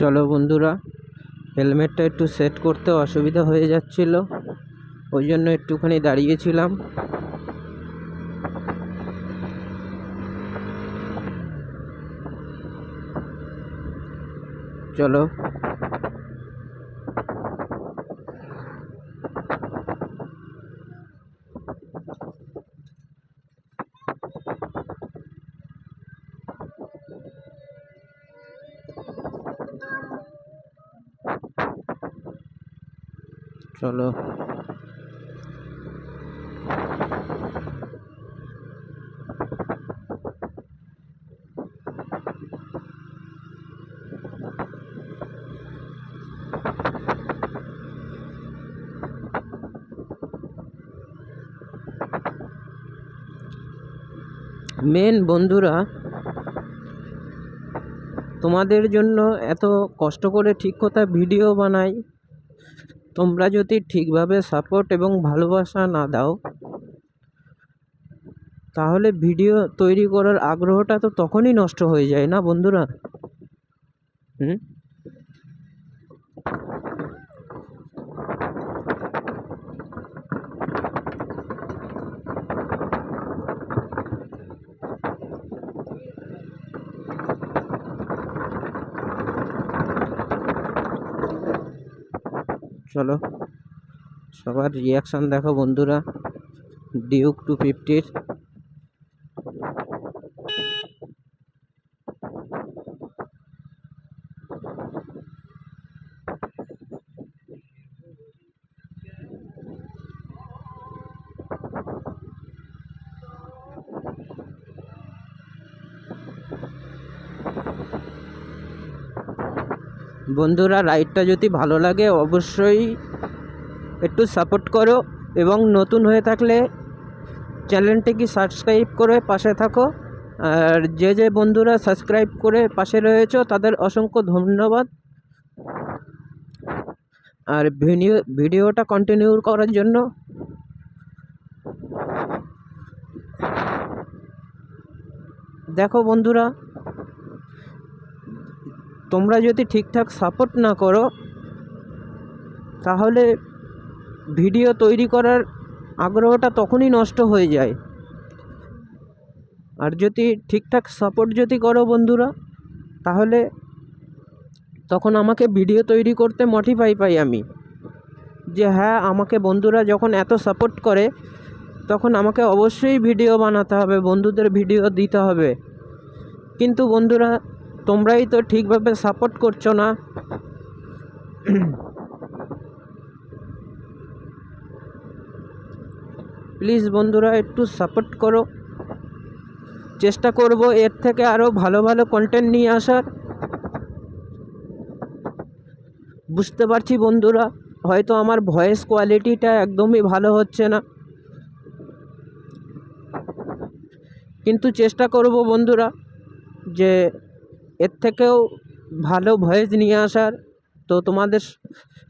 চলো বন্ধুরা হেলমেটটা একটু সেট করতে অসুবিধা হয়ে যাচ্ছিল ওই জন্য একটুখানি দাঁড়িয়েছিলাম। চলো চলো। মেন বন্ধুরা তোমাদের জন্য এত কষ্ট করে ঠিক কথা ভিডিও বানাই। তোমরা যদি ঠিকভাবে সাপোর্ট এবং ভালোবাসা না দাও, তাহলে ভিডিও তৈরি করার আগ্রহটা তো তখনই নষ্ট হয়ে যায় না বন্ধুরা? হুম? চলো। সবার রিয়াকশান দেখো বন্ধুরা। ডিউক টু ফিফটির বন্ধুরা, রাইডটা যদি ভালো লাগে অবশ্যই একটু সাপোর্ট করো এবং নতুন হয়ে থাকলে চ্যানেলটিকে সাবস্ক্রাইব করে পাশে থাকো। আর যে যে বন্ধুরা সাবস্ক্রাইব করে পাশে রয়েছে, তাদের অসংখ্য ধন্যবাদ। আর ভিডিও, ভিডিওটা কন্টিনিউ করার জন্য দেখো বন্ধুরা তোমরা যদি ঠিকঠাক সাপোর্ট না করো, তাহলে ভিডিও তৈরি করার আগ্রহটা তখনই নষ্ট হয়ে যায়। আর যদি ঠিকঠাক সাপোর্ট যদি করো বন্ধুরা, তাহলে তখন আমাকে ভিডিও তৈরি করতে মোটিফাই পাই আমি। যে হ্যাঁ আমাকে বন্ধুরা যখন এত সাপোর্ট করে, তখন আমাকে অবশ্যই ভিডিও বানাতে হবে, বন্ধুদের ভিডিও দিতে হবে। কিন্তু বন্ধুরা তোমরাই তো ঠিকভাবে সাপোর্ট করছ না। প্লিজ বন্ধুরা, একটু সাপোর্ট করো। চেষ্টা করব এর থেকে আরও ভালো ভালো কন্টেন্ট নিয়ে আসার। বুঝতে পারছি বন্ধুরা, হয়তো আমার ভয়েস কোয়ালিটিটা একদমই ভালো হচ্ছে না। কিন্তু চেষ্টা করব বন্ধুরা, যে এর থেকেও ভালো ভয়েস নিয়ে আসার তো তোমাদের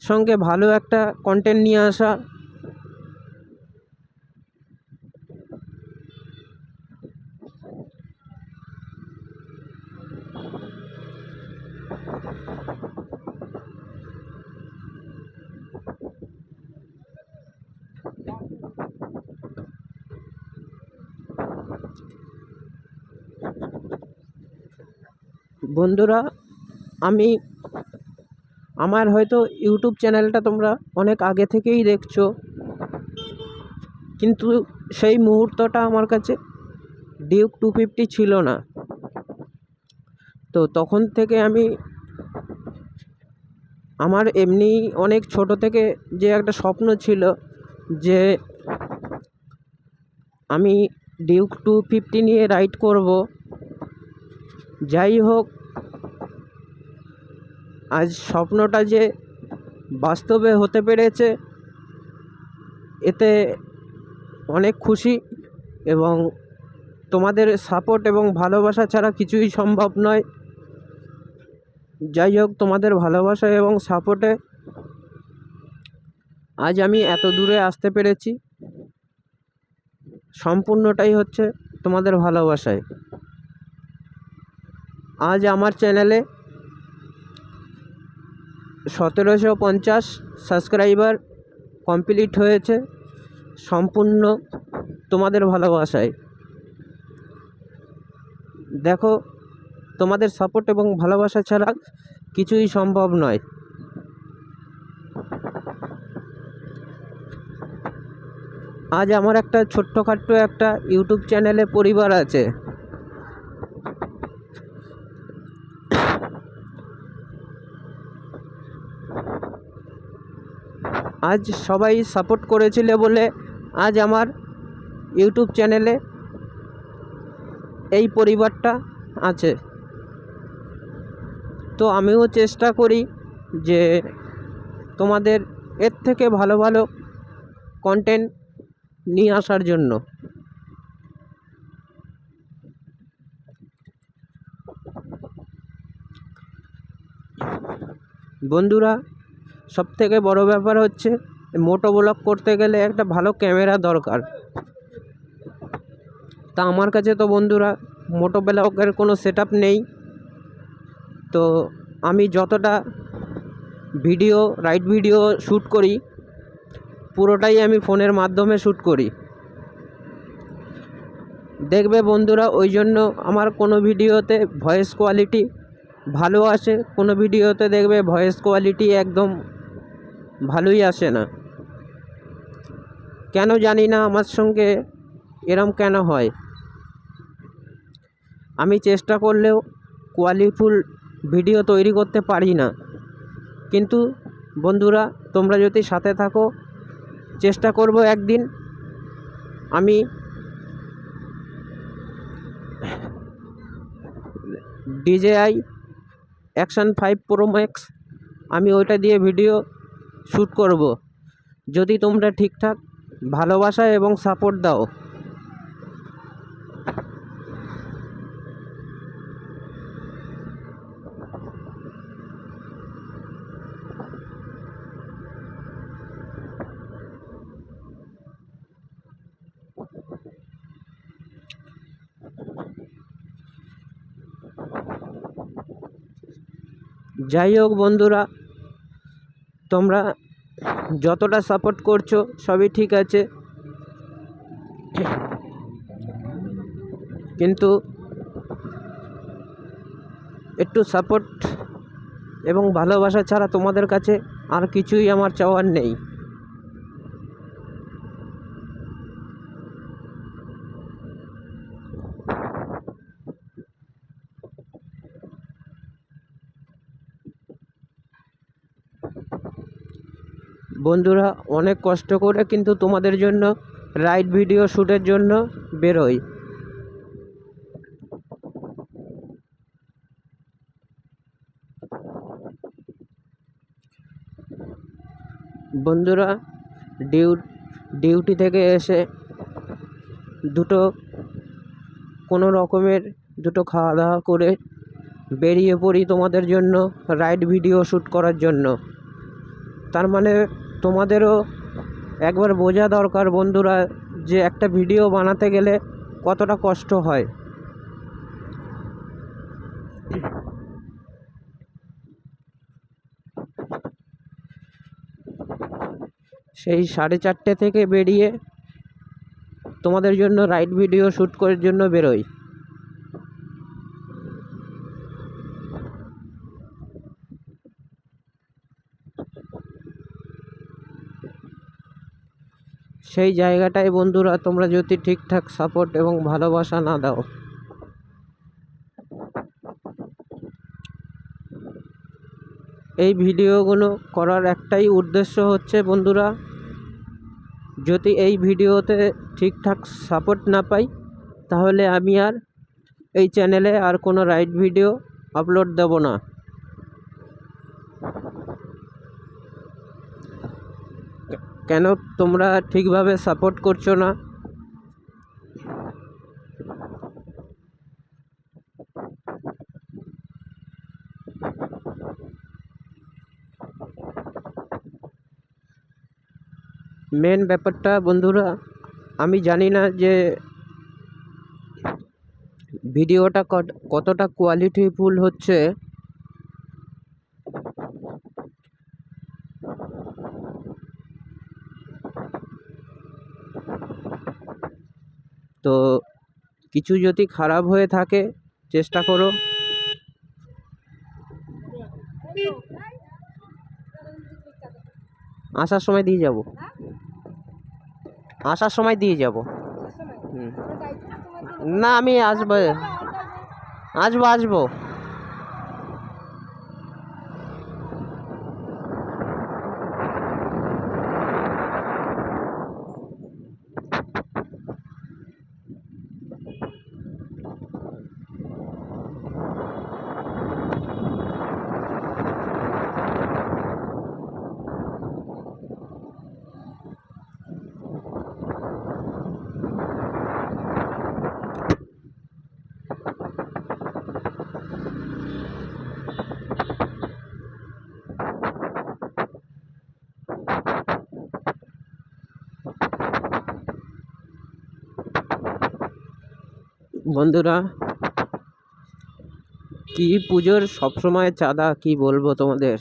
সঙ্গে ভালো একটা কন্টেন্ট নিয়ে আসা বন্ধুরা, আমি আমার হয়তো ইউটিউব চ্যানেলটা তোমরা অনেক আগে থেকেই দেখছ, কিন্তু সেই মুহূর্তটা আমার কাছে ডিউক টু ফিফটি ছিল না। তো তখন থেকে আমি আমার এমনি অনেক ছোট থেকে যে একটা স্বপ্ন ছিল যে আমি ডিউক টু ফিফটি নিয়ে রাইড করব, যাই হোক আজ স্বপ্নটা যে বাস্তবে হতে পেরেছে, এতে অনেক খুশি এবং তোমাদের সাপোর্ট এবং ভালোবাসা ছাড়া কিছুই সম্ভব নয়। যাই হোক, তোমাদের ভালোবাসা এবং সাপোর্টে আজ আমি এত দূরে আসতে পেরেছি। সম্পূর্ণটাই হচ্ছে তোমাদের ভালোবাসায়। আজ আমার চ্যানেলে সতেরোশো পঞ্চাশ সাবস্ক্রাইবার কমপ্লিট হয়েছে। সম্পূর্ণ তোমাদের ভালোবাসায়। দেখো, তোমাদের সাপোর্ট এবং ভালোবাসা ছাড়া কিছুই সম্ভব নয়। আজ আমার একটা ছোট্টখাট্ট একটা ইউটিউব চ্যানেলে পরিবার আছে। আজ সবাই সাপোর্ট করেছিল বলে আজ আমার ইউটিউব চ্যানেলে এই পরিবারটা আছে। তো আমিও চেষ্টা করি যে তোমাদের এর থেকে ভালো ভালো কন্টেন্ট নিয়ে আসার জন্য। বন্ধুরা সব থেকে বড় ব্যাপার হচ্ছে, মোটো ব্লগ করতে গেলে একটা ভালো ক্যামেরা দরকার। তা আমার কাছে তো বন্ধুরা, মোটো ব্লগের কোনো সেট নেই। তো আমি যতটা ভিডিও রাইড ভিডিও শ্যুট করি, পুরোটাই আমি ফোনের মাধ্যমে শ্যুট করি। দেখবে বন্ধুরা, ওই জন্য আমার কোনো ভিডিওতে ভয়েস কোয়ালিটি ভালো আসে, কোনো ভিডিওতে দেখবে ভয়েস কোয়ালিটি একদম ভালোই আসে না। কেন জানি না আমার সঙ্গে এরম কেন হয়। আমি চেষ্টা করলেও কোয়ালিফুল ভিডিও তৈরি করতে পারি না। কিন্তু বন্ধুরা, তোমরা যদি সাথে থাকো, চেষ্টা করব একদিন। আমি DJI action five pro max, আমি ওইটা দিয়ে ভিডিও শ্যুট করব। যদি তোমরা ঠিকঠাক ভালোবাসা এবং সাপোর্ট দাও। যাই হোক বন্ধুরা, তোমরা যতটা সাপোর্ট করছ সবই ঠিক আছে। কিন্তু একটু সাপোর্ট এবং ভালোবাসা ছাড়া তোমাদের কাছে আর কিছুই আমার চাওয়ার নেই। বন্ধুরা, অনেক কষ্ট করে কিন্তু তোমাদের জন্য রাইড ভিডিও শ্যুটের জন্য বেরোই। বন্ধুরা, ডিউ, ডিউটি থেকে এসে দুটো কোনো রকমের দুটো খাওয়া দাওয়া করে বেরিয়ে পড়ি তোমাদের জন্য রাইড ভিডিও শ্যুট করার জন্য। তার মানে তোমাদেরও একবার বোঝা দরকার বন্ধুরা যে একটা ভিডিও বানাতে গেলে কতটা কষ্ট হয়। সেই সাড়ে চারটে থেকে বেরিয়ে তোমাদের জন্য রাইড ভিডিও শ্যুট করার জন্য বেরোই। সেই জায়গাটায় বন্ধুরা, তোমরা যদি ঠিকঠাক সাপোর্ট এবং ভালোবাসা না দাও। এই ভিডিওগুলো করার একটাই উদ্দেশ্য হচ্ছে বন্ধুরা, যদি এই ভিডিওতে ঠিকঠাক সাপোর্ট না পাই, তাহলে আমি আর এই চ্যানেলে আর কোনো রাইড ভিডিও আপলোড দেব না। কেন তোমরা ঠিকভাবে সাপোর্ট করছ না? মেন ব্যাপারটা বন্ধুরা, আমি জানি না যে ভিডিওটা কত- কতটা কোয়ালিটিফুল হচ্ছে তো কিছু যদি খারাপ হয়ে থাকে চেষ্টা করো। আসার সময় দিয়ে যাব। আসার সময় দিয়ে যাব। না আমি আসব। আসব আসব। বন্ধুরা কি পুজোর সবসময় চাঁদা কি বলব তোমাদের?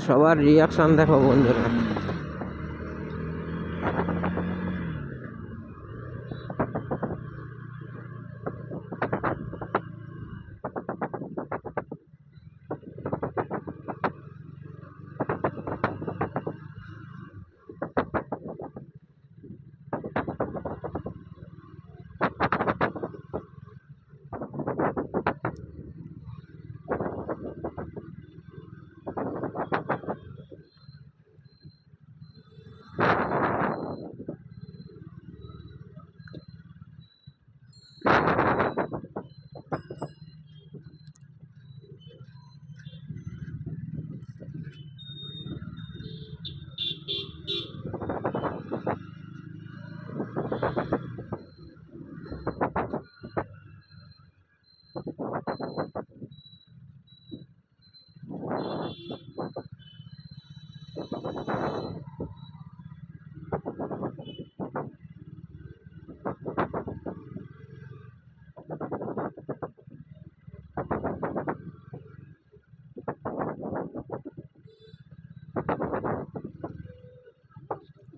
সবার রিয়াকশান দেখো বন্ধুরা।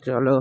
চলো।